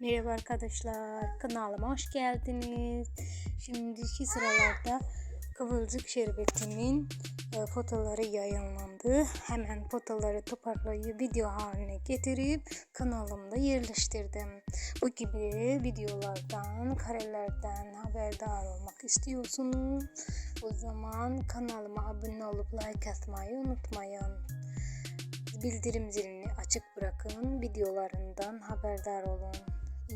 Merhaba arkadaşlar, kanalıma hoş geldiniz. Şimdiki sıralarda Kıvılcık Şerbeti'nin e, fotoları yayınlandı. Hemen fotoları toparlayıp video haline getirip kanalımda yerleştirdim. Bu gibi videolardan, karelerden haberdar olmak istiyorsunuz. O zaman kanalıma abone olup like atmayı unutmayın. Bildirim zilini açık bırakın. Videolarından haberdar olun.